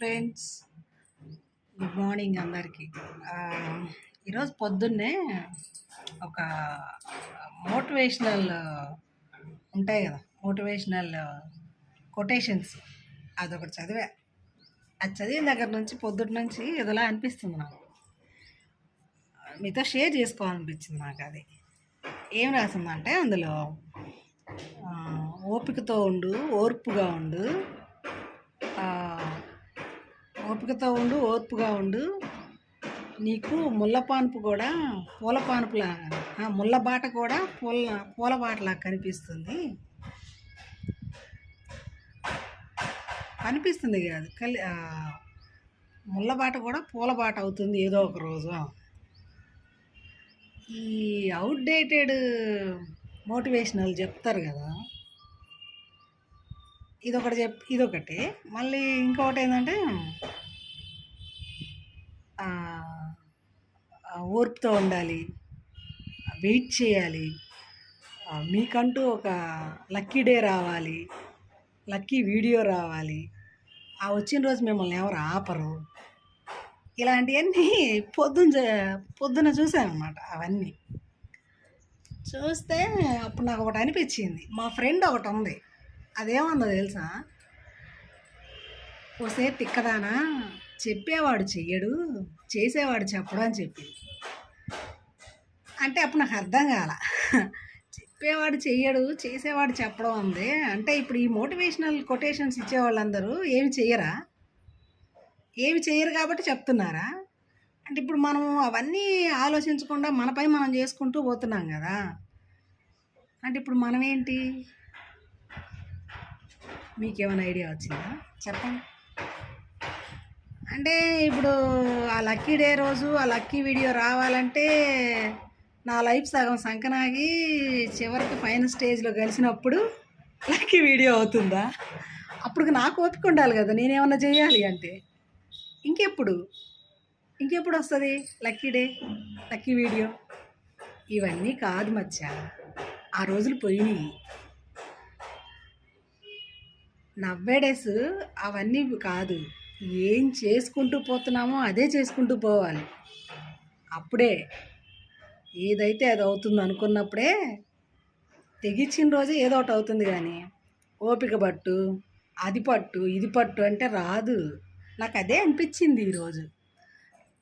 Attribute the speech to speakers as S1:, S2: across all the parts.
S1: Friends good morning అందరికీ. ఈరోజు పొద్దున్నే ఒక మోటివేషనల్ ఉంటాయి కదా మోటివేషనల్ కొటేషన్స్. అదొకటి చదివా. అది చదివిన దగ్గర నుంచి పొద్దున్న నుంచి ఏదోలా అనిపిస్తుంది నాకు. మీతో షేర్ చేసుకోవాలనిపించింది నాకు అది. ఏం రాసిందంటే అందులో ఓపికతో ఉండు ఓర్పుగా ఉండు ఓపికతో ఉండు ఓర్పుగా ఉండు. నీకు ముళ్ళపానుపు కూడా పూల పానుపులా ముళ్ళ బాట కూడా పూల పూల బాటలా కనిపిస్తుంది. కనిపిస్తుంది కాదు కలి ఆ, ముళ్ళ బాట కూడా పూల బాట అవుతుంది ఏదో ఒక రోజు. ఈ అవుట్డేటెడ్ మోటివేషనల్ చెప్తారు కదా. ఇదొకటి చెప్ ఇదొకటి. మళ్ళీ ఇంకొకటి ఏంటంటే ఓర్పుతో ఉండాలి వెయిట్ చేయాలి మీకంటూ ఒక లక్కీ డే రావాలి లక్కీ వీడియో రావాలి ఆ వచ్చిన రోజు మిమ్మల్ని ఎవరు ఆపరు. ఇలాంటివన్నీ పొద్దున పొద్దున చూసాను అనమాట అవన్నీ. చూస్తే అప్పుడు నాకు ఒకటి అనిపించింది. మా ఫ్రెండ్ ఒకటి ఉంది. అదేమందో తెలుసా? ఓసే తిక్కదానా? చెప్పేవాడు చెయ్యడు చేసేవాడు చెప్పడు అని చెప్పింది. అంటే అప్పుడు నాకు అర్థం కాల. చెప్పేవాడు చెయ్యడు చేసేవాడు చెప్పడం ఉంది అంటే ఇప్పుడు ఈ మోటివేషనల్ కొటేషన్స్ ఇచ్చేవాళ్ళందరూ ఏమి చెయ్యరా? ఏమి చెయ్యరు కాబట్టి చెప్తున్నారా? అంటే ఇప్పుడు మనం అవన్నీ ఆలోచించకుండా మనపై మనం చేసుకుంటూ పోతున్నాం కదా. అంటే ఇప్పుడు మనం ఏంటి మీకేమైనా ఐడియా వచ్చిందా? చెప్పండి. అంటే ఇప్పుడు ఆ లక్కీ డే రోజు ఆ లక్కీ వీడియో రావాలంటే నా లైఫ్ సగం సంకనాగి చివరికి ఫైనల్ స్టేజ్లో కలిసినప్పుడు లక్కీ వీడియో అవుతుందా? అప్పుడు నాకు ఓపిక ఉండాలి కదా నేనేమన్నా చేయాలి అంటే. ఇంకెప్పుడు? ఇంకెప్పుడు వస్తుంది లక్కీ డే లక్కీ వీడియో? ఇవన్నీ కాదు మచ్చ ఆ రోజులు పోయినాయి. నవ్వేడేస్ అవన్నీ కాదు. ఏం చేసుకుంటూ పోతున్నామో అదే చేసుకుంటూ పోవాలి. అప్పుడే ఏదైతే అది అవుతుంది అనుకున్నప్పుడే తెగించిన రోజే ఏదో ఒకటి అవుతుంది కానీ ఓపిక పట్టు అది పట్టు ఇది పట్టు అంటే రాదు. నాకు అదే అనిపించింది ఈరోజు.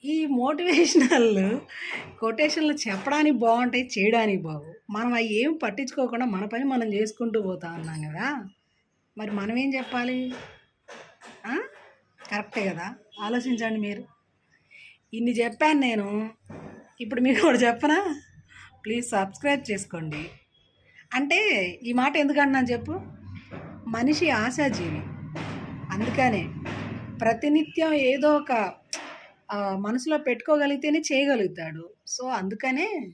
S1: ఈ మోటివేషనల్ కొటేషన్లు చెప్పడానికి బాగుంటాయి చేయడానికి బాగు. మనం అవి ఏం పట్టించుకోకుండా మన పని మనం చేసుకుంటూ పోతా ఉన్నాం కదా. మరి మనం ఏం చెప్పాలి? కరెక్టే కదా? ఆలోచించండి మీరు. ఇన్ని చెప్పాను నేను. ఇప్పుడు మీకు కూడా చెప్పనా? ప్లీజ్ సబ్స్క్రైబ్ చేసుకోండి. అంటే ఈ మాట ఎందుకంటున్నాను చెప్పు? మనిషి ఆశాజీవి. అందుకనే ప్రతినిత్యం ఏదో ఒక మనసులో పెట్టుకోగలిగితేనే చేయగలుగుతాడు. సో అందుకనే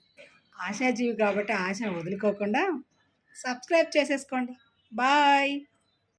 S1: ఆశాజీవి కాబట్టి ఆశను వదులుకోకుండా సబ్స్క్రైబ్ చేసేసుకోండి. బాయ్.